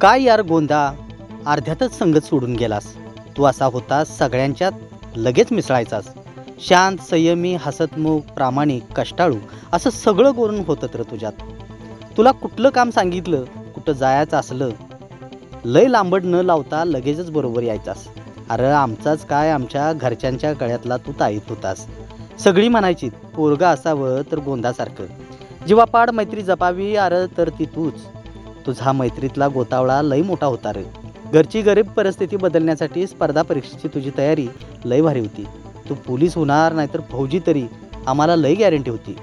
काय यार गोंधा अर्ध्यातच संगत सोडून गेलास. तू असा होता सगळ्यांच्यात लगेच मिसळायचास. शांत संयमी हसतमुख प्रामाणिक कष्टाळू असं सगळं करून होतं तर तुझ्यात. तुला कुठलं काम सांगितलं? कुठं जायचं असलं? लय लांबड न लावता लगेचच बरोबर यायचास. अरे आमचाच काय आमच्या घरच्यांच्या गळ्यातला तू ताईत होतास. सगळी म्हणायची पोरगा असावं तर गोंदासारखं जीवापाड मैत्री जपावी अरे तर ती तूच. तुझा मैत्रीतला गोतावळा लय मोठा होता रे. घरची गरीब परिस्थिती बदलण्यासाठी स्पर्धा परीक्षेची तुझी तयारी लय भारी होती. तू पोलीस होणार नाहीतर फौजी तरी आम्हाला लय गॅरंटी होती.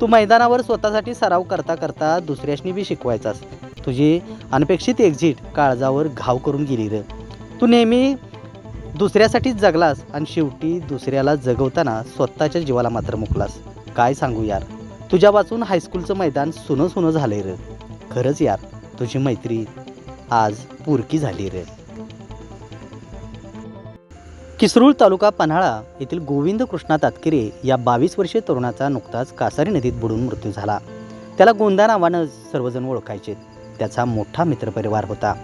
तू मैदानावर स्वतःसाठी सराव करता करता दुसऱ्याशनी बी शिकवायचास. तुझी अनपेक्षित एक्झिट काळजावर घाव करून गेली र. तू नेहमी दुसऱ्यासाठीच जगलास आणि शेवटी दुसऱ्याला जगवताना स्वतःच्या जीवाला मात्र मुकलास. काय सांगू यार. तुझ्या वाचून हायस्कूलचं मैदान सुनं सुनं झालंय र. खरंच यार. तुझी मैत्री आज पुरकी झाली रे. किसरूळ तालुका पन्हाळा येथील गोविंद कृष्णा तातकिरे या बावीस वर्षीय तरुणाचा नुकताच कासारी नदीत बुडून मृत्यू झाला. त्याला गोंदा नावानं सर्वजण ओळखायचे. त्याचा मोठा मित्रपरिवार होता.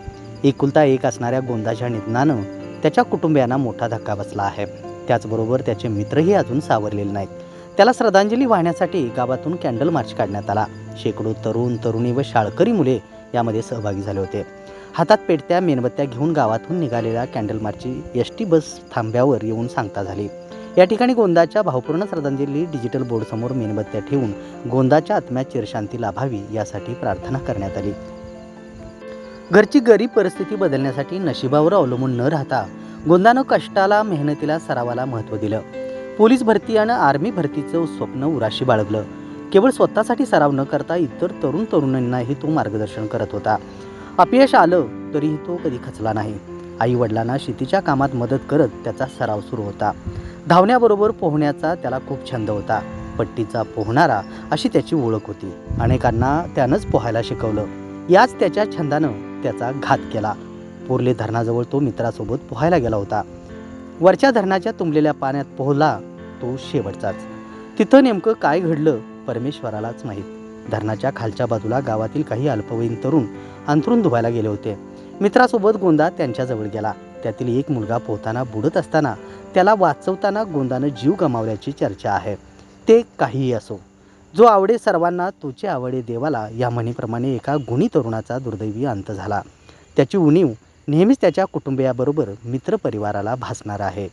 एकुलता एक असणाऱ्या गोंदाच्या निधनानं त्याच्या कुटुंबियांना मोठा धक्का बसला आहे. त्याचबरोबर त्याचे मित्रही अजून सावरलेले नाहीत. त्याला श्रद्धांजली वाहण्यासाठी गावातून कॅन्डल मार्च काढण्यात आला. शेकडो तरुण तरुणी व शाळकरी मुले यामध्ये सहभागी झाले होते. हातात पेटत्या मेणबत्त्या घेऊन गावातून निघालेल्या कॅन्डल मार्चची एस टी बस थांब्यावर येऊन सांगता झाली. या ठिकाणी गोंदाच्या भावपूर्ण श्रद्धांजली डिजिटल बोर्डसमोर मेणबत्त्या ठेवून गोंदाच्या आत्म्यात चिरशांती लाभावी यासाठी प्रार्थना करण्यात आली. घरची गरीब परिस्थिती बदलण्यासाठी नशिबावर अवलंबून न राहता गोंदानं कष्टाला मेहनतीला सरावाला महत्त्व दिलं. पोलीस भरती आणि आर्मी भरतीचं स्वप्न उराशी बाळगलं. केवळ स्वतःसाठी सराव न करता इतर तरुण तरुणींनाही तो मार्गदर्शन करत होता. अपयश आलं तरीही तो कधी खचला नाही. आई वडिलांना शेतीच्या कामात मदत करत त्याचा सराव सुरू होता. धावण्याबरोबर पोहण्याचा त्याला खूप छंद होता. पट्टीचा पोहणारा अशी त्याची ओळख होती. अनेकांना त्यानंच पोहायला शिकवलं. याच त्याच्या छंदानं त्याचा घात केला. पोरले धरणाजवळ तो मित्रासोबत पोहायला गेला होता. वरच्या धरणाच्या तुंबलेल्या पाण्यात पोहला तो शेवटचाच. तिथं नेमकं काय घडलं परमेश्वरालाच माहीत. धरणाच्या खालच्या बाजूला गावातील काही अल्पवयीन तरुण अंथरून धुवायला गेले होते. मित्रासोबत गोंदा त्यांच्याजवळ गेला. त्यातील एक मुलगा पोहताना बुडत असताना त्याला वाचवताना गोंदानं जीव गमावल्याची चर्चा आहे. ते काहीही असो. जो आवडे सर्वांना तोचे आवडे देवाला या म्हणीप्रमाणे एका गुणी तरुणाचा दुर्दैवी अंत झाला. त्याची उणीव नेहमीच त्याच्या कुटुंबियाबरोबर मित्रपरिवाराला भासणार आहे.